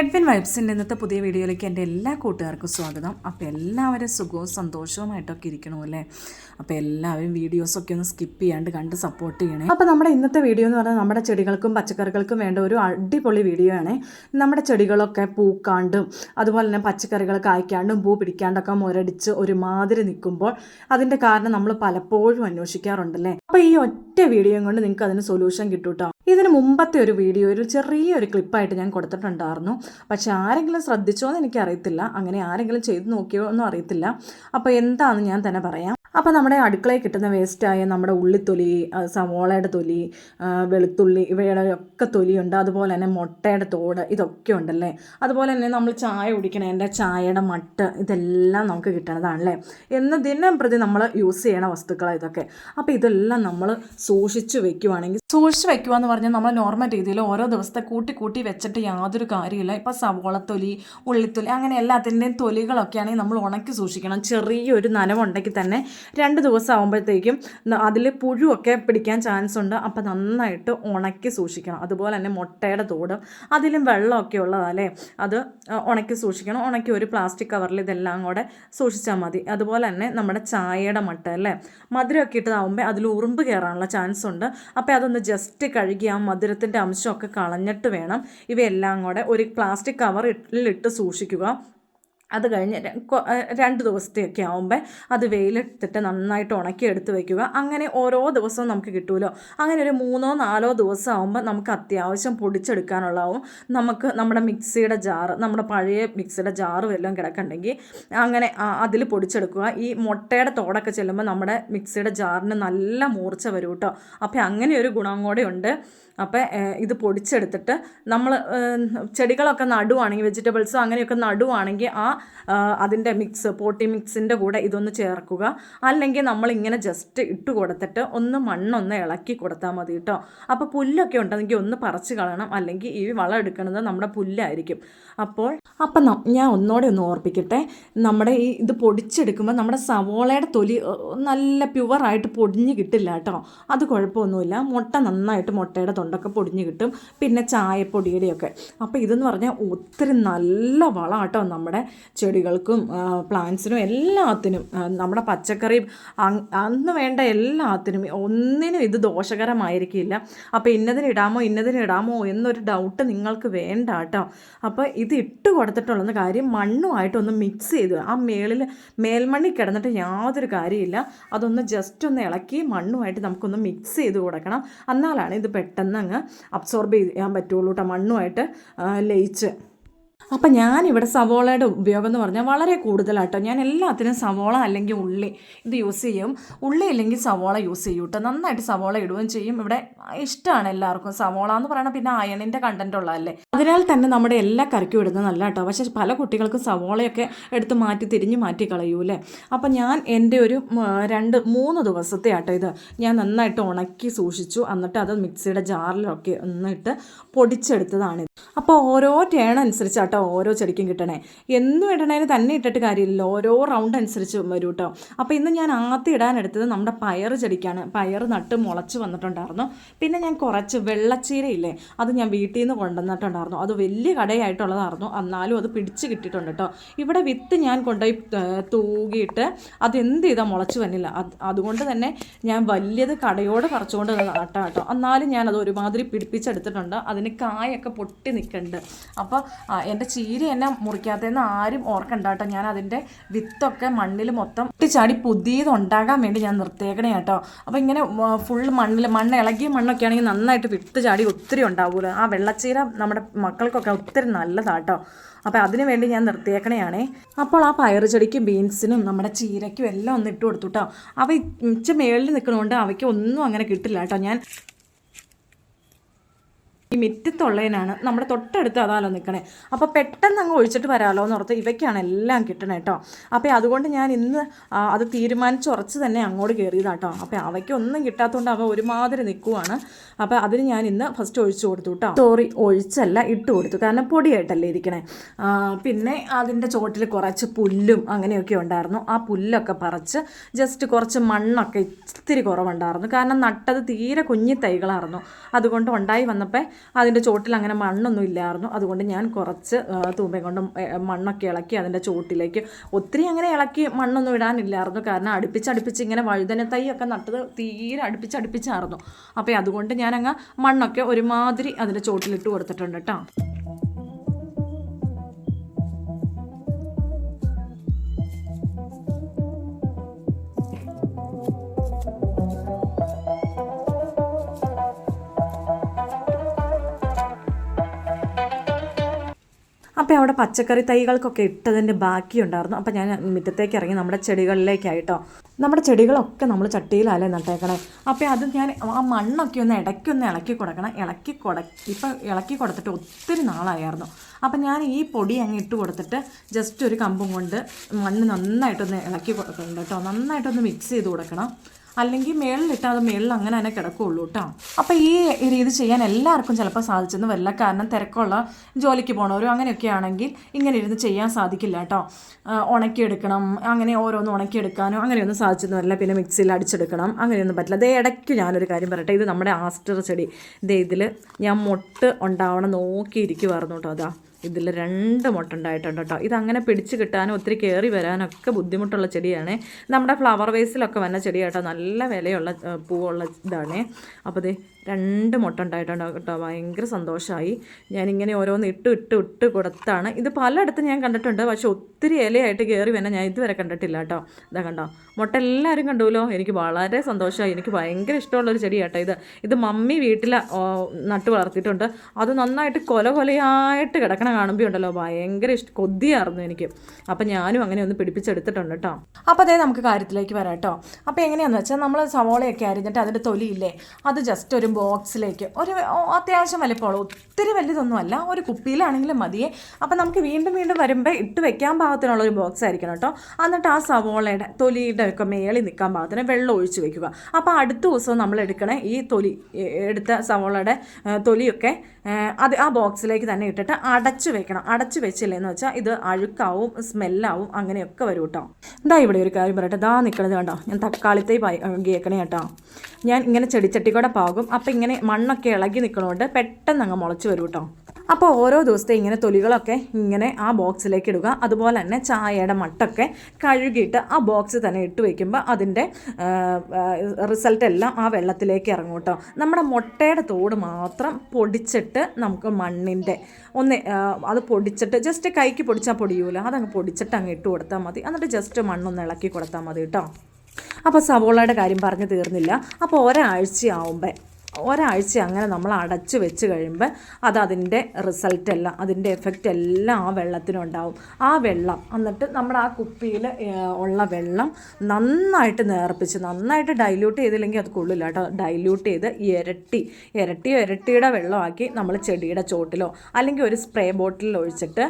Edwin വൈബ്സിന്റെ ഇന്നത്തെ പുതിയ വീഡിയോയിലേക്ക് എന്റെ എല്ലാ കൂട്ടുകാർക്കും സ്വാഗതം. അപ്പോൾ എല്ലാവരും സുഖവും സന്തോഷവുമായിട്ടൊക്കെ ഇരിക്കണമല്ലേ അപ്പോൾ എല്ലാവരും വീഡിയോസൊക്കെ ഒന്ന് സ്കിപ്പ് ചെയ്യാണ്ട് കണ്ട് സപ്പോർട്ട് ചെയ്യണേ. അപ്പോൾ നമ്മുടെ ഇന്നത്തെ വീഡിയോ എന്ന് പറഞ്ഞാൽ നമ്മുടെ ചെടികൾക്കും പച്ചക്കറികൾക്കും വേണ്ട ഒരു അടിപൊളി വീഡിയോ ആണ്. നമ്മുടെ ചെടികളൊക്കെ പൂക്കാണ്ടും അതുപോലെ തന്നെ പച്ചക്കറികൾ കായ്ക്കാണ്ടും പൂ പിടിക്കാണ്ടൊക്കെ മുരടിച്ച് ഒരുമാതിരി നിൽക്കുമ്പോൾ അതിന്റെ കാരണം നമ്മൾ പലപ്പോഴും അന്വേഷിക്കാറുണ്ടല്ലേ അപ്പോൾ ഈ ഒറ്റ വീഡിയോയും കൊണ്ട് നിങ്ങൾക്ക് അതിന് സൊല്യൂഷൻ കിട്ടൂട്ടോ? കേട്ടോ ഇതിന് മുമ്പത്തെ ഒരു വീഡിയോ ഒരു ചെറിയൊരു ക്ലിപ്പായിട്ട് ഞാൻ കൊടുത്തിട്ടുണ്ടായിരുന്നു. പക്ഷേ ആരെങ്കിലും ശ്രദ്ധിച്ചോ എന്ന് എനിക്കറിയത്തില്ല. അങ്ങനെ ആരെങ്കിലും ചെയ്ത് നോക്കിയോ എന്നും അറിയത്തില്ല. അപ്പോൾ എന്താണെന്ന് ഞാൻ തന്നെ പറയാം. അപ്പോൾ നമ്മുടെ അടുക്കളയിൽ കിട്ടുന്ന വേസ്റ്റായ നമ്മുടെ ഉള്ളിത്തൊലി സവോളയുടെ തൊലി വെളുത്തുള്ളി ഇവയുടെ ഒക്കെ തൊലിയുണ്ട് അതുപോലെ തന്നെ മുട്ടയുടെ തോട് ഇതൊക്കെ ഉണ്ടല്ലേ? അതുപോലെ തന്നെ നമ്മൾ ചായ കുടിക്കണതിന്റെ ചായയുടെ മട്ട് ഇതെല്ലാം നമുക്ക് കിട്ടണതാണല്ലേ? എന്ന് ദിനം പ്രതി നമ്മൾ യൂസ് ചെയ്യണ വസ്തുക്കളാണ് ഇതൊക്കെ. അപ്പോൾ ഇതെല്ലാം നമ്മൾ സൂക്ഷിച്ചു വെക്കുവാണെങ്കിൽ സൂക്ഷിച്ച് വെക്കുക എന്ന് പറഞ്ഞാൽ നമ്മൾ നോർമൽ രീതിയിൽ ഓരോ ദിവസത്തെ കൂട്ടി കൂട്ടി വെച്ചിട്ട് യാതൊരു കാര്യമില്ല. ഇപ്പോൾ സവോളത്തൊലി ഉള്ളിത്തൊലി അങ്ങനെ എല്ലാത്തിന്റെയും തൊലികളൊക്കെ ആണെങ്കിൽ നമ്മൾ ഉണക്കി സൂക്ഷിക്കണം. ചെറിയൊരു നനവുണ്ടെങ്കിൽ തന്നെ രണ്ട് ദിവസം ആകുമ്പോഴത്തേക്കും അതിൽ പുഴുവൊക്കെ പിടിക്കാൻ ചാൻസ് ഉണ്ട്. അപ്പോൾ നന്നായിട്ട് ഉണക്കി സൂക്ഷിക്കണം. അതുപോലെ തന്നെ മുട്ടയുടെ തോട് അതിലും വെള്ളമൊക്കെ ഉള്ളതല്ലേ അത് ഉണക്കി സൂക്ഷിക്കണം. ഉണക്കി ഒരു പ്ലാസ്റ്റിക് കവറിൽ ഇതെല്ലാം കൂടെ സൂക്ഷിച്ചാൽ മതി. അതുപോലെ തന്നെ നമ്മുടെ ചായയുടെ മട്ട അല്ലേ? മധുരമൊക്കെ ഇട്ടതാകുമ്പോൾ അതിൽ ഉറുമ്പ് കയറാനുള്ള ചാൻസ് ഉണ്ട്. അപ്പോൾ അതൊന്ന് ജസ്റ്റ് കഴുകി ആ മധുരത്തിന്റെ അംശമൊക്കെ കളഞ്ഞിട്ട് വേണം ഇവയെല്ലാം കൂടെ ഒരു പ്ലാസ്റ്റിക് കവറിലിട്ട് സൂക്ഷിക്കുക. അത് കഴിഞ്ഞ് രണ്ട് ദിവസത്തെയൊക്കെ ആകുമ്പോൾ അത് വെയിലെടുത്തിട്ട് നന്നായിട്ട് ഉണക്കി എടുത്ത് വയ്ക്കുക അങ്ങനെ ഓരോ ദിവസവും നമുക്ക് കിട്ടുമല്ലോ അങ്ങനെ ഒരു മൂന്നോ നാലോ ദിവസം ആകുമ്പോൾ നമുക്ക് അത്യാവശ്യം പൊടിച്ചെടുക്കാനുള്ളതാവും നമുക്ക് നമ്മുടെ മിക്സിയുടെ ജാറ് നമ്മുടെ പഴയ മിക്സിയുടെ ജാറ് വല്ലതും കിടക്കുന്നുണ്ടെങ്കിൽ അങ്ങനെ അതിൽ പൊടിച്ചെടുക്കുക. ഈ മുട്ടയുടെ തോടൊക്കെ ചെല്ലുമ്പോൾ നമ്മുടെ മിക്സിയുടെ ജാറിന് നല്ല മൂർച്ച വരും കേട്ടോ അപ്പോൾ അങ്ങനെ ഒരു ഗുണം കൂടെ ഉണ്ട്. അപ്പോൾ ഇത് പൊടിച്ചെടുത്തിട്ട് നമ്മൾ ചെടികളൊക്കെ നടുവാണെങ്കിൽ വെജിറ്റബിൾസോ അങ്ങനെയൊക്കെ നടുവാണെങ്കിൽ ആ, അതിന്റെ മിക്സ് പോട്ടി മിക്സിന്റെ കൂടെ ഇതൊന്ന് ചേർക്കുക. അല്ലെങ്കിൽ നമ്മളിങ്ങനെ ജസ്റ്റ് ഇട്ട് കൊടുത്തിട്ട് ഒന്ന് മണ്ണൊന്ന് ഇളക്കി കൊടുത്താൽ മതി കേട്ടോ അപ്പോൾ പുല്ലൊക്കെ ഉണ്ടെങ്കിൽ ഒന്ന് പറിച്ച് കളയണം. അല്ലെങ്കിൽ ഈ വളം എടുക്കുന്നത് നമ്മുടെ പുല്ലായിരിക്കും. അപ്പോൾ അപ്പം ഞാൻ ഒന്നോടെ ഒന്ന് ഓർപ്പിക്കട്ടെ. നമ്മുടെ ഈ ഇത് പൊടിച്ചെടുക്കുമ്പോൾ നമ്മുടെ സവോളയുടെ തൊലി നല്ല പ്യുവറായിട്ട് പൊടിഞ്ഞ് കിട്ടില്ല കേട്ടോ അത് കുഴപ്പമൊന്നുമില്ല. മുട്ട നന്നായിട്ട് മുട്ടയുടെ തൊണ്ടൊക്കെ പൊടിഞ്ഞ് കിട്ടും. പിന്നെ ചായപ്പൊടിയുടെയൊക്കെ. അപ്പോൾ ഇതെന്ന് പറഞ്ഞാൽ ഒത്തിരി നല്ല വളം കേട്ടോ നമ്മുടെ ചെടികൾക്കും പ്ലാന്റ്സിനും എല്ലാത്തിനും നമ്മുടെ പച്ചക്കറി അന്ന് വേണ്ട എല്ലാത്തിനും ഒന്നിനും ഇത് ദോഷകരമായിരിക്കില്ല. അപ്പോൾ ഇന്നതിന് ഇടാമോ ഇടാമോ എന്നൊരു ഡൗട്ട് നിങ്ങൾക്ക് വേണ്ട കേട്ടോ. അപ്പോൾ ഇത് ഇട്ട് കൊടുത്തിട്ടുള്ള കാര്യം മണ്ണുമായിട്ടൊന്ന് മിക്സ് ചെയ്ത് ആ മേളിൽ മേൽമണ്ണി കിടന്നിട്ട് യാതൊരു കാര്യമില്ല. അതൊന്ന് ജസ്റ്റ് ഒന്ന് ഇളക്കി മണ്ണുമായിട്ട് നമുക്കൊന്ന് മിക്സ് ചെയ്ത് കൊടുക്കണം. എന്നാലാണ് ഇത് പെട്ടെന്ന് അങ്ങ് അബ്സോർബ് ചെയ്യാൻ പറ്റുള്ളൂ കേട്ടോ മണ്ണുമായിട്ട് ലയിച്ച്. അപ്പം ഞാനിവിടെ സവോളയുടെ ഉപയോഗം എന്ന് പറഞ്ഞാൽ വളരെ കൂടുതലാട്ടോ. ഞാൻ എല്ലാത്തിനും സവോള അല്ലെങ്കിൽ ഉള്ളി ഇത് യൂസ് ചെയ്യും. ഉള്ളി അല്ലെങ്കിൽ സവോള യൂസ് ചെയ്യും കേട്ടോ നന്നായിട്ട് സവോള ഇടുകയും ചെയ്യും. ഇവിടെ ഇഷ്ടമാണ് എല്ലാവർക്കും സവോള എന്ന് പറയുന്നത് പിന്നെ അയണിന്റെ കണ്ടന്റ് ഉള്ളതല്ലേ. അതിനാൽ തന്നെ നമ്മുടെ എല്ലാ കറിക്കും ഇടുന്നത് നല്ല കേട്ടോ പക്ഷേ പല കുട്ടികൾക്കും സവോളയൊക്കെ എടുത്ത് മാറ്റി തിരിഞ്ഞ് മാറ്റി കളയൂലേ അപ്പം ഞാൻ എന്റെ ഒരു രണ്ട് മൂന്ന് ദിവസത്തെ ആട്ടോ ഇത് ഞാൻ നന്നായിട്ട് ഉണക്കി സൂക്ഷിച്ചു. എന്നിട്ട് അത് മിക്സിയുടെ ജാറിലൊക്കെ ഒന്നിട്ട് പൊടിച്ചെടുത്തതാണ് അപ്പോൾ ഓരോ ടേൺ അനുസരിച്ച് കേട്ടോ ഓരോ ചെടിക്കും കിട്ടണേ. എന്നും ഇടണേന് തന്നെ ഇട്ടിട്ട് കാര്യമില്ലല്ലോ. ഓരോ റൗണ്ട് അനുസരിച്ച് വരും കേട്ടോ അപ്പോൾ ഇന്ന് ഞാൻ ആദ്യം ഇടാനെടുത്തത് നമ്മുടെ പയർ ചെടിക്കാണ്. പയർ നട്ട് മുളച്ച് വന്നിട്ടുണ്ടായിരുന്നു. പിന്നെ ഞാൻ കുറച്ച് വെള്ളച്ചീരയില്ലേ അത് ഞാൻ വീട്ടിൽ നിന്ന് കൊണ്ടുവന്നിട്ടുണ്ടായിരുന്നു. അത് വലിയ കടയായിട്ടുള്ളതായിരുന്നു. എന്നാലും അത് പിടിച്ച് കിട്ടിയിട്ടുണ്ട് കേട്ടോ ഇവിടെ വിത്ത് ഞാൻ കൊണ്ടുപോയി തൂകിയിട്ട് അതെന്ത് ചെയ്താൽ മുളച്ച് വന്നില്ല. അത് അതുകൊണ്ട് തന്നെ ഞാൻ വലിയത് കടയോട് പറിച്ചുകൊണ്ട് നട്ടാ കേട്ടോ എന്നാലും ഞാൻ അത് ഒരുമാതിരി പിടിപ്പിച്ചെടുത്തിട്ടുണ്ട്. അതിന് കായൊക്കെ പൊട്ടി നിൽക്കുന്നുണ്ട്. അപ്പോൾ എന്റെ ചീര എന്നെ മുറിക്കാത്തതെന്ന് ആരും ഓർക്കണ്ട കേട്ടോ. ഞാൻ അതിന്റെ വിത്തൊക്കെ മണ്ണിൽ മൊത്തം ഒട്ടിച്ചാടി പുതിയത് ഉണ്ടാകാൻ വേണ്ടി ഞാൻ നിർത്തേക്കണേ കേട്ടോ. അപ്പോൾ ഇങ്ങനെ ഫുൾ മണ്ണിൽ മണ്ണ് ഇളകിയ മണ്ണൊക്കെ ആണെങ്കിൽ നന്നായിട്ട് വിത്ത് ചാടി ഒത്തിരി ഉണ്ടാവുമല്ലോ ആ വെള്ളച്ചീര നമ്മുടെ മക്കൾക്കൊക്കെ ഒത്തിരി നല്ലതാട്ടോ അപ്പോൾ അതിന് വേണ്ടി ഞാൻ നിർത്തിയേക്കണയാണ് അപ്പോൾ ആ പയറ് ചെടിക്കും ബീൻസിനും നമ്മുടെ ചീരയ്ക്കും എല്ലാം ഒന്ന് ഇട്ട് കൊടുത്തു കേട്ടോ. അവ ഇച്ച മേളിൽ നിൽക്കണോണ്ട് അവയ്ക്ക് ഒന്നും അങ്ങനെ കിട്ടില്ല കേട്ടോ. ഞാൻ ഈ മിറ്റത്തുള്ളതിനാണ് നമ്മുടെ തൊട്ടടുത്ത് അതാലോ നിൽക്കണേ. അപ്പോൾ പെട്ടെന്ന് അങ്ങ് ഒഴിച്ചിട്ട് വരാമല്ലോ എന്ന് ഓർത്ത് ഇവയ്ക്കാണ് എല്ലാം കിട്ടണേ കേട്ടോ അപ്പോൾ അതുകൊണ്ട് ഞാൻ ഇന്ന് അത് തീരുമാനിച്ച് ഉറച്ച് തന്നെ അങ്ങോട്ട് കയറിയതാട്ടോ. അപ്പോൾ അവയ്ക്ക് ഒന്നും കിട്ടാത്തതുകൊണ്ട് അവ ഒരുമാതിരി നിൽക്കുവാണ് അപ്പോൾ അതിന് ഞാൻ ഇന്ന് ഫസ്റ്റ് ഒഴിച്ചു കൊടുത്തു കേട്ടോ സോറി ഒഴിച്ചല്ല ഇട്ട് കൊടുത്തു. കാരണം പൊടിയായിട്ടല്ലേ ഇരിക്കണേ. പിന്നെ അതിന്റെ ചോട്ടിൽ കുറച്ച് പുല്ലും അങ്ങനെയൊക്കെ ഉണ്ടായിരുന്നു. ആ പുല്ലൊക്കെ പറിച്ച് ജസ്റ്റ് കുറച്ച് മണ്ണൊക്കെ ഇത്തിരി കുറവുണ്ടായിരുന്നു. കാരണം നട്ടത് തീരെ കുഞ്ഞി തൈകളായിരുന്നു. അതുകൊണ്ട് ഉണ്ടായി വന്നപ്പോൾ അതിന്റെ ചോട്ടിൽ അങ്ങനെ മണ്ണൊന്നും ഇല്ലായിരുന്നു. അതുകൊണ്ട് ഞാൻ കുറച്ച് തൂമ്പയും കൊണ്ട് മണ്ണൊക്കെ ഇളക്കി അതിന്റെ ചോട്ടിലേക്ക് ഒത്തിരി അങ്ങനെ ഇളക്കി മണ്ണൊന്നും ഇടാനില്ലായിരുന്നു. കാരണം അടുപ്പിച്ചടുപ്പിച്ച് ഇങ്ങനെ വഴുതന ഒക്കെ നട്ടത് തീരെ അടുപ്പിച്ചടുപ്പിച്ചായിരുന്നു. അപ്പോൾ അതുകൊണ്ട് ഞാനങ്ങ് മണ്ണൊക്കെ ഒരുമാതിരി അതിന്റെ ചോട്ടിലിട്ട് കൊടുത്തിട്ടുണ്ട് കേട്ടോ. അപ്പോൾ അവിടെ പച്ചക്കറി തൈകൾക്കൊക്കെ ഇട്ടതിന്റെ ബാക്കിയുണ്ടായിരുന്നു. അപ്പോൾ ഞാൻ മുറ്റത്തേക്ക് ഇറങ്ങി നമ്മുടെ ചെടികളിലേക്കായിട്ടോ. നമ്മുടെ ചെടികളൊക്കെ നമ്മൾ ചട്ടിയിലല്ലേ നട്ടേക്കണേ. അപ്പോൾ അത് ഞാൻ ആ മണ്ണൊക്കെ ഒന്ന് ഇടയ്ക്കൊന്ന് ഇളക്കി കൊടുക്കണം. ഇളക്കി കൊട ഇപ്പം ഇളക്കി കൊടുത്തിട്ട് ഒത്തിരി നാളായിരുന്നു അപ്പം ഞാൻ ഈ പൊടി അങ്ങ് ഇട്ട് കൊടുത്തിട്ട് ജസ്റ്റ് ഒരു കമ്പും കൊണ്ട് മണ്ണ് നന്നായിട്ടൊന്ന് ഇളക്കി കൊടുക്കണം കേട്ടോ നന്നായിട്ടൊന്ന് മിക്സ് ചെയ്ത് കൊടുക്കണം. അല്ലെങ്കിൽ മേളിലിട്ടാൽ അത് മേളിൽ അങ്ങനെ തന്നെ കിടക്കുകയുള്ളൂ കേട്ടോ അപ്പോൾ ഈ രീതി ചെയ്യാൻ എല്ലാവർക്കും ചിലപ്പോൾ സാധിച്ചെന്ന് വരില്ല. കാരണം തിരക്കുള്ള ജോലിക്ക് പോകണവരും അങ്ങനെയൊക്കെ ആണെങ്കിൽ ഇങ്ങനെ ഇരുന്ന് ചെയ്യാൻ സാധിക്കില്ല കേട്ടോ ഉണക്കിയെടുക്കണം അങ്ങനെ ഓരോന്ന് ഉണക്കിയെടുക്കാനോ അങ്ങനെയൊന്നും സാധിച്ചെന്ന് വരില്ല. പിന്നെ മിക്സിയിൽ അടിച്ചെടുക്കണം അങ്ങനെയൊന്നും പറ്റില്ല. അതേ ഇടയ്ക്ക് ഞാനൊരു കാര്യം പറയട്ടെ. ഇത് നമ്മുടെ ആസ്റ്റർ ചെടി. ദേ ഇതിൽ ഞാൻ മൊട്ട് ഉണ്ടാവണം നോക്കിയിരിക്കുമായിരുന്നു കേട്ടോ അതാ. ഇതിൽ രണ്ട് മുട്ട ഉണ്ടായിട്ടുണ്ട് കേട്ടോ. ഇതങ്ങനെ പിടിച്ച് കിട്ടാനും ഒത്തിരി കയറി വരാനൊക്കെ ബുദ്ധിമുട്ടുള്ള ചെടിയാണ്. നമ്മുടെ ഫ്ലവർ വേസിലൊക്കെ വന്ന ചെടിയാട്ടോ നല്ല വിലയുള്ള പൂവുള്ള ഇതാണ്. അപ്പോൾ ഇത് രണ്ട് മുട്ട ഉണ്ടായിട്ടുണ്ട് കേട്ടോ. ഭയങ്കര സന്തോഷമായി ഞാനിങ്ങനെ ഓരോന്ന് ഇട്ട് ഇട്ട് ഇട്ട് കൊടുത്താണ്. ഇത് പലയിടത്തും ഞാൻ കണ്ടിട്ടുണ്ട്. പക്ഷെ ഒത്തിരി ഇലയായിട്ട് കയറി വന്നെ ഞാൻ ഇതുവരെ കണ്ടിട്ടില്ല കേട്ടോ. ഇതാ കണ്ടോ? മുട്ട എല്ലാവരും കണ്ടുല്ലോ. എനിക്ക് വളരെ സന്തോഷമായി എനിക്ക് ഭയങ്കര ഇഷ്ടമുള്ളൊരു ചെടിയാട്ടോ ഇത്. ഇത് മമ്മി വീട്ടിൽ നട്ട് വളർത്തിയിട്ടുണ്ട്. അത് നന്നായിട്ട് കൊല കൊലയായിട്ട് കിടക്കണ കാണുമ്പോൾ ഉണ്ടല്ലോ ഭയങ്കര ഇഷ്ടം കൊതിയായിരുന്നു എനിക്ക്. അപ്പം ഞാനും അങ്ങനെ ഒന്ന് പിടിപ്പിച്ചെടുത്തിട്ടുണ്ട് കേട്ടോ അപ്പോൾ അതേ നമുക്ക് കാര്യത്തിലേക്ക് വരാം കേട്ടോ അപ്പോൾ എങ്ങനെയാണെന്ന് വെച്ചാൽ നമ്മൾ സവോളയൊക്കെ അരിഞ്ഞിട്ട് അതിന്റെ തൊലിയില്ലേ അത് ജസ്റ്റ് ഒരു ബോക്സിലേക്ക് ഒരു അത്യാവശ്യം വലിപ്പമുള്ള ഒത്തിരി വലുതൊന്നുമല്ല ഒരു കുപ്പിയിലാണെങ്കിലും മതിയേ. അപ്പം നമുക്ക് വീണ്ടും വീണ്ടും വരുമ്പോൾ ഇട്ട് വെക്കാൻ പാകത്തിനുള്ള ഒരു ബോക്സ് ആയിരിക്കണം കേട്ടോ എന്നിട്ട് ആ സവോളയുടെ തൊലിയുടെ ഒക്കെ മേളിൽ നിൽക്കാൻ പാകത്തിന് വെള്ളം ഒഴിച്ച് വെക്കുക. അപ്പോൾ അടുത്ത ദിവസം നമ്മൾ എടുക്കണേ ഈ തൊലി എടുത്ത സവോളയുടെ തൊലിയൊക്കെ അത് ആ ബോക്സിലേക്ക് തന്നെ ഇട്ടിട്ട് അടച്ചു വെക്കണം. അടച്ചു വെച്ചില്ലെന്ന് വെച്ചാൽ ഇത് അഴുക്കാവും സ്മെല്ലാവും അങ്ങനെയൊക്കെ വരും കേട്ടോ ഇതാ ഇവിടെ ഒരു കാര്യം പറയട്ടെ. ദാ നിൽക്കണത് കണ്ടോ? ഞാൻ തക്കാളിത്തൈ കേൾക്കണേ കേട്ടോ. ഞാൻ ഇങ്ങനെ ചെടിച്ചട്ടിക്കൂടെ പാകും. അപ്പം ഇങ്ങനെ മണ്ണൊക്കെ ഇളകി നിൽക്കണോണ്ട് പെട്ടെന്ന് അങ്ങ് മുളച്ച് വരും കേട്ടോ അപ്പോൾ ഓരോ ദിവസത്തെ ഇങ്ങനെ തൊലികളൊക്കെ ഇങ്ങനെ ആ ബോക്സിലേക്ക് ഇടുക. അതുപോലെ തന്നെ ചായയുടെ മട്ടൊക്കെ കഴുകിയിട്ട് ആ ബോക്സ് തന്നെ ഇട്ട് വയ്ക്കുമ്പോൾ അതിന്റെ റിസൾട്ട് എല്ലാം ആ വെള്ളത്തിലേക്ക് ഇറങ്ങും കേട്ടോ. നമ്മുടെ മുട്ടയുടെ തോട് മാത്രം പൊടിച്ചിട്ട് നമുക്ക് മണ്ണിന്റെ ഒന്ന് അത് പൊടിച്ചിട്ട് ജസ്റ്റ് കൈക്ക് പൊടിച്ചാൽ പൊടിയൂല. അതങ്ങ് പൊടിച്ചിട്ട് അങ്ങ് ഇട്ട് കൊടുത്താൽ മതി. എന്നിട്ട് ജസ്റ്റ് മണ്ണൊന്ന് ഇളക്കി കൊടുത്താൽ മതി കേട്ടോ. അപ്പോൾ സവോളയുടെ കാര്യം പറഞ്ഞു തീർന്നില്ല. അപ്പോൾ ഒരാഴ്ചയാവുമ്പോൾ ഒരാഴ്ച അങ്ങനെ നമ്മൾ അടച്ചു വെച്ച് കഴിയുമ്പോൾ അത് അതിന്റെ റിസൾട്ട് എല്ലാം അതിന്റെ എഫക്റ്റ് എല്ലാം ആ വെള്ളത്തിനുണ്ടാവും. ആ വെള്ളം എന്നിട്ട് നമ്മൾ ആ കുപ്പിയിൽ ഉള്ള വെള്ളം നന്നായിട്ട് നേർപ്പിച്ച് നന്നായിട്ട് ഡൈല്യൂട്ട് ചെയ്തില്ലെങ്കിൽ അത് കൊള്ളില്ല കേട്ടോ. ഡൈല്യൂട്ട് ചെയ്ത് ഇരട്ടി ഇരട്ടിയോ ഇരട്ടിയുടെ വെള്ളമാക്കി നമ്മൾ ചെടിയുടെ ചോട്ടിലോ അല്ലെങ്കിൽ ഒരു സ്പ്രേ ബോട്ടിലിൽ ഒഴിച്ചിട്ട്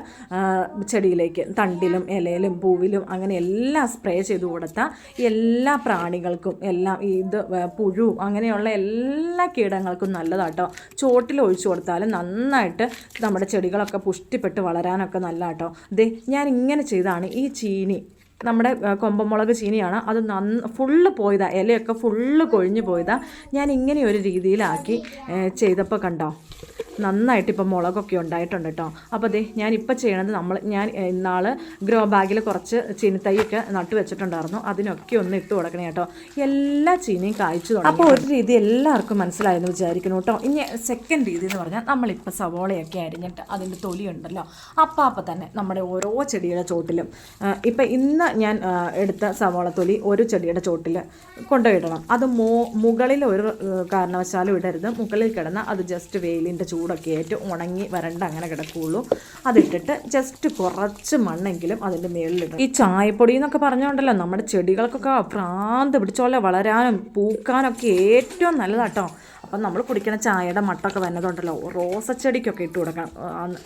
ചെടിയിലേക്ക് തണ്ടിലും ഇലയിലും പൂവിലും അങ്ങനെ എല്ലാം സ്പ്രേ ചെയ്ത് കൊടുത്താൽ എല്ലാ പ്രാണികൾക്കും എല്ലാം ഇത് പുഴു അങ്ങനെയുള്ള എല്ലാ കീടങ്ങൾക്കും നല്ലതാട്ടോ. ചോട്ടിൽ ഒഴിച്ചു കൊടുത്താൽ നന്നായിട്ട് നമ്മുടെ ചെടികളൊക്കെ പുഷ്ടിപ്പെട്ട് വളരാനൊക്കെ നല്ലതാട്ടോ. ദേ ഞാൻ ഇങ്ങനെ ചെയ്താണ് ഈ ചീനി. നമ്മുടെ കൊമ്പമുളക് ചീനിയാണ്. അത് നന്ന് ഫുള്ള് പോയതാ. ഇലയൊക്കെ ഫുള്ള് കൊഴിഞ്ഞു പോയതാ. ഞാൻ ഇങ്ങനെ ഒരു രീതിയിലാക്കി ചെയ്തപ്പോൾ കണ്ടോ? നന്നായിട്ട് ഇപ്പോൾ മുളകൊക്കെ ഉണ്ടായിട്ടുണ്ട് കേട്ടോ അപ്പോൾ ദേ ഞാനിപ്പോൾ ചെയ്യണത് നമ്മൾ ഞാൻ ഇന്നാൾ ഗ്രോ ബാഗിൽ കുറച്ച് ചീനിത്തൈയൊക്കെ നട്ട് വെച്ചിട്ടുണ്ടായിരുന്നു. അതിനൊക്കെ ഒന്ന് ഇട്ട് കൊടുക്കണേ കേട്ടോ എല്ലാ ചീനിയും കായ്ച്ചു തുടങ്ങി അപ്പോൾ ഒരു രീതി എല്ലാവർക്കും മനസ്സിലായെന്ന് വിചാരിക്കുന്നു കേട്ടോ ഇനി സെക്കൻഡ് രീതി എന്ന് പറഞ്ഞാൽ നമ്മളിപ്പോൾ സവോളയൊക്കെ അരിഞ്ഞിട്ട് അതിന്റെ തൊലി ഉണ്ടല്ലോ അപ്പം അപ്പം തന്നെ നമ്മുടെ ഓരോ ചെടിയുടെ ചോട്ടിലും ഇപ്പം ഇന്ന് ഞാൻ എടുത്ത സവോള തൊലി ഒരു ചെടിയുടെ ചോട്ടിൽ കൊണ്ടുപോയിടണം അത് മോ മുകളിൽ ഒരു കാരണവശാലും ഇടരുത്. മുകളിൽ കിടന്ന് അത് ജസ്റ്റ് വെയിലിന്റെ ചൂടൊക്കെ ആയിട്ട് ഉണങ്ങി വരണ്ട അങ്ങനെ കിടക്കുകയുള്ളൂ അതിട്ടിട്ട് ജസ്റ്റ് കുറച്ച് മണ്ണെങ്കിലും അതിന്റെ മേളിലിടും. ഈ ചായപ്പൊടി എന്നൊക്കെ പറഞ്ഞുകൊണ്ടല്ലോ നമ്മുടെ ചെടികൾക്കൊക്കെ ഭ്രാന്ത് പിടിച്ചോലെ വളരാനും പൂക്കാനൊക്കെ ഏറ്റവും നല്ലതാട്ടോ. അപ്പം നമ്മൾ കുടിക്കുന്ന ചായയുടെ മട്ടൊക്കെ വന്നതുണ്ടല്ലോ റോസച്ചെടിക്കൊക്കെ ഇട്ട് കൊടുക്കണം.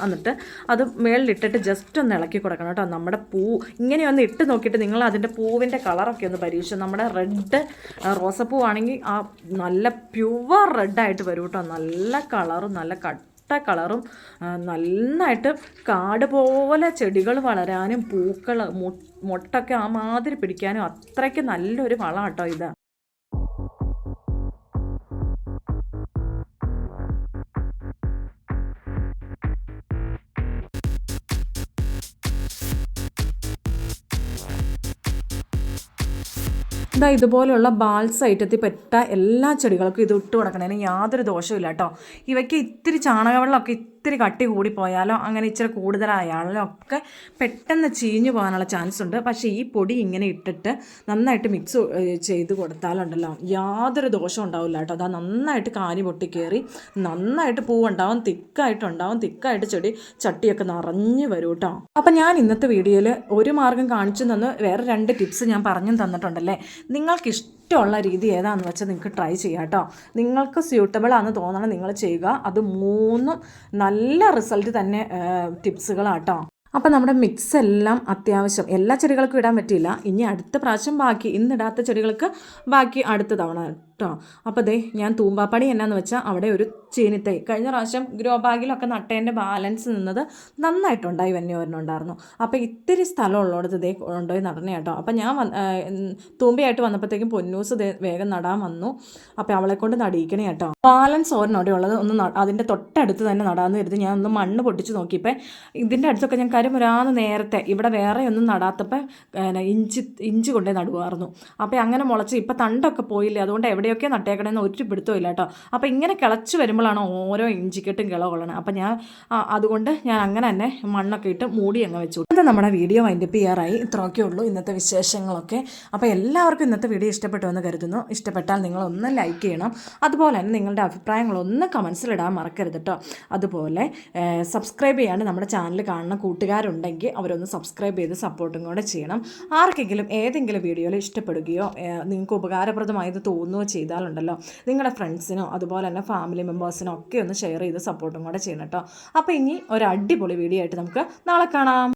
എന്നിട്ട് അത് മേളിലിട്ടിട്ട് ജസ്റ്റ് ഒന്ന് ഇളക്കി കൊടുക്കണം കേട്ടോ. നമ്മുടെ പൂ ഇങ്ങനെ ഒന്ന് ഇട്ട് നോക്കിയിട്ട് നിങ്ങൾ അതിന്റെ പൂവിന്റെ കളറൊക്കെ ഒന്ന് പരീക്ഷിച്ചു നമ്മുടെ റെഡ് റോസപ്പൂ ആണെങ്കിൽ ആ നല്ല പ്യുവർ റെഡായിട്ട് വരും കേട്ടോ. നല്ല കളറും നല്ല കട്ട കളറും നന്നായിട്ട് കാട് പോലെ ചെടികൾ വളരാനും പൂക്കൾ മുട്ടൊക്കെ ആ മാതിരി പിടിക്കാനും അത്രയ്ക്ക് നല്ലൊരു വളം കേട്ടോ ഇത്. ഇതാ ഇതുപോലെയുള്ള ബാൽസ് ഐറ്റത്തിൽ പെട്ട എല്ലാ ചെടികൾക്കും ഇത് ഇട്ട് കൊടുക്കണതിന് യാതൊരു ദോഷവും ഇല്ല കേട്ടോ ഇവയ്ക്ക് ഇത്തിരി ചാണകവെള്ളമൊക്കെ ഇത്തിരി കട്ടി കൂടിപ്പോയാലോ അങ്ങനെ ഇച്ചിരി കൂടുതലായാലോ ഒക്കെ പെട്ടെന്ന് ചീഞ്ഞു പോകാനുള്ള ചാൻസ് ഉണ്ട്. പക്ഷേ ഈ പൊടി ഇങ്ങനെ ഇട്ടിട്ട് നന്നായിട്ട് മിക്സ് ചെയ്ത് കൊടുത്താലുണ്ടല്ലോ യാതൊരു ദോഷവും ഉണ്ടാവില്ല കേട്ടോ. അതാ നന്നായിട്ട് കാനി പൊട്ടി കയറി നന്നായിട്ട് പൂവുണ്ടാവും തിക്കായിട്ടുണ്ടാവും തിക്കായിട്ട് ചെടി ചട്ടിയൊക്കെ നിറഞ്ഞു വരും കേട്ടോ. അപ്പം ഞാൻ ഇന്നത്തെ വീഡിയോയിൽ ഒരു മാർഗം കാണിച്ചു തന്ന്. വേറെ രണ്ട് ടിപ്സ് ഞാൻ പറഞ്ഞു തന്നിട്ടുണ്ടല്ലേ? നിങ്ങൾക്ക് ഇഷ്ടമുള്ള രീതി ഏതാണെന്ന് വെച്ചാൽ നിങ്ങൾക്ക് ട്രൈ ചെയ്യാം കേട്ടോ. നിങ്ങൾക്ക് സ്യൂട്ടബിൾ ആണെന്ന് തോന്നണം നിങ്ങൾ ചെയ്യുക. അത് മൂന്നും നല്ല റിസൾട്ട് തന്നെ ടിപ്സുകളാട്ടോ അപ്പം നമ്മുടെ മിക്സ് എല്ലാം അത്യാവശ്യം. എല്ലാ ചെടികൾക്കും ഇടാൻ പറ്റില്ല ഇനി അടുത്ത പ്രാവശ്യം ബാക്കി ഇന്നിടാത്ത ചെടികൾക്ക് ബാക്കി അടുത്ത തവണ കേട്ടോ. അപ്പോൾ ദേ ഞാൻ തൂമ്പാപ്പടി എന്നാന്ന് വെച്ചാൽ അവിടെ ഒരു ചീനിത്തൈ. കഴിഞ്ഞ പ്രാവശ്യം ഗ്രോ ബാഗിലൊക്കെ നട്ടേന്റെ ബാലൻസ് നിന്നത് നന്നായിട്ടുണ്ടായി വന്യ ഒരെണ്ണം ഉണ്ടായിരുന്നു. അപ്പോൾ ഇത്തിരി സ്ഥലം ഉള്ളിടത്ത് ദേ കൊണ്ടുപോയി നടന്നേ കേട്ടോ. അപ്പോൾ ഞാൻ തൂമ്പയായിട്ട് വന്നപ്പോഴത്തേക്കും പൊന്നൂസ് വേഗം നടാൻ വന്നു. അപ്പോൾ അവളെ കൊണ്ട് നടിയിക്കണേ കേട്ടോ. ബാലൻസ് ഒരെണ്ണോടെ ഉള്ളത് ഒന്ന് അതിന്റെ തൊട്ടടുത്ത് തന്നെ നടാമെന്ന് കരുതി ഞാൻ ഒന്ന് മണ്ണ് പൊട്ടിച്ച് നോക്കിയപ്പോൾ ഇതിന്റെ അടുത്തൊക്കെ ഞാൻ കാര്യം ഒരാന്ന് നേരത്തെ ഇവിടെ വേറെ ഒന്നും നടാത്തപ്പോൾ ഇഞ്ചി ഇഞ്ചി കൊണ്ടേ നടുവായിരുന്നു. അപ്പോൾ അങ്ങനെ മുളച്ച് ഇപ്പോൾ തണ്ടൊക്കെ പോയില്ലേ അതുകൊണ്ട് എവിടെയൊക്കെ നട്ടേക്കണമെന്ന് ഒരു പിടുത്തവും ഇല്ല കേട്ടോ. അപ്പോൾ ഇങ്ങനെ കിളച്ച് വരുമ്പോഴാണ് ഓരോ ഇഞ്ചിക്കെട്ടും കിള കൊള്ളണത് അപ്പോൾ ഞാൻ അതുകൊണ്ട് ഞാൻ അങ്ങനെ തന്നെ മണ്ണൊക്കെ ഇട്ട് മൂടി അങ്ങ് വെച്ചു. അത് നമ്മുടെ വീഡിയോ വൈൻഡപ്പ് ചെയ്യാറായി. ഇത്രയൊക്കെ ഉള്ളൂ ഇന്നത്തെ വിശേഷങ്ങളൊക്കെ. അപ്പോൾ എല്ലാവർക്കും ഇന്നത്തെ വീഡിയോ ഇഷ്ടപ്പെട്ടു എന്ന് കരുതുന്നു. ഇഷ്ടപ്പെട്ടാൽ നിങ്ങളൊന്ന് ലൈക്ക് ചെയ്യണം. അതുപോലെ തന്നെ നിങ്ങളുടെ അഭിപ്രായങ്ങളൊന്ന് കമൻസിലിടാൻ മറക്കരുത് കേട്ടോ. അതുപോലെ സബ്സ്ക്രൈബ് ചെയ്യാണ്ട് നമ്മുടെ ചാനൽ കാണുന്ന കൂട്ടുകാരുണ്ടെങ്കിൽ അവരൊന്ന് സബ്സ്ക്രൈബ് ചെയ്ത് സപ്പോർട്ടും കൂടെ ചെയ്യണം. ആർക്കെങ്കിലും ഏതെങ്കിലും വീഡിയോയിൽ ഇഷ്ടപ്പെടുകയോ നിങ്ങൾക്ക് ഉപകാരപ്രദമായത് തോന്നുകയോ ചെയ്താലുണ്ടല്ലോ. നിങ്ങളുടെ ഫ്രണ്ട്സിനോ അതുപോലെ തന്നെ ഫാമിലി മെമ്പേഴ്സിനോ ഒക്കെ ഒന്ന് ഷെയർ ചെയ്ത് സപ്പോർട്ടും കൂടെ ചെയ്യണം കേട്ടോ. അപ്പോൾ ഇനി ഒരു അടിപൊളി വീഡിയോ ആയിട്ട് നമുക്ക് നാളെ കാണാം.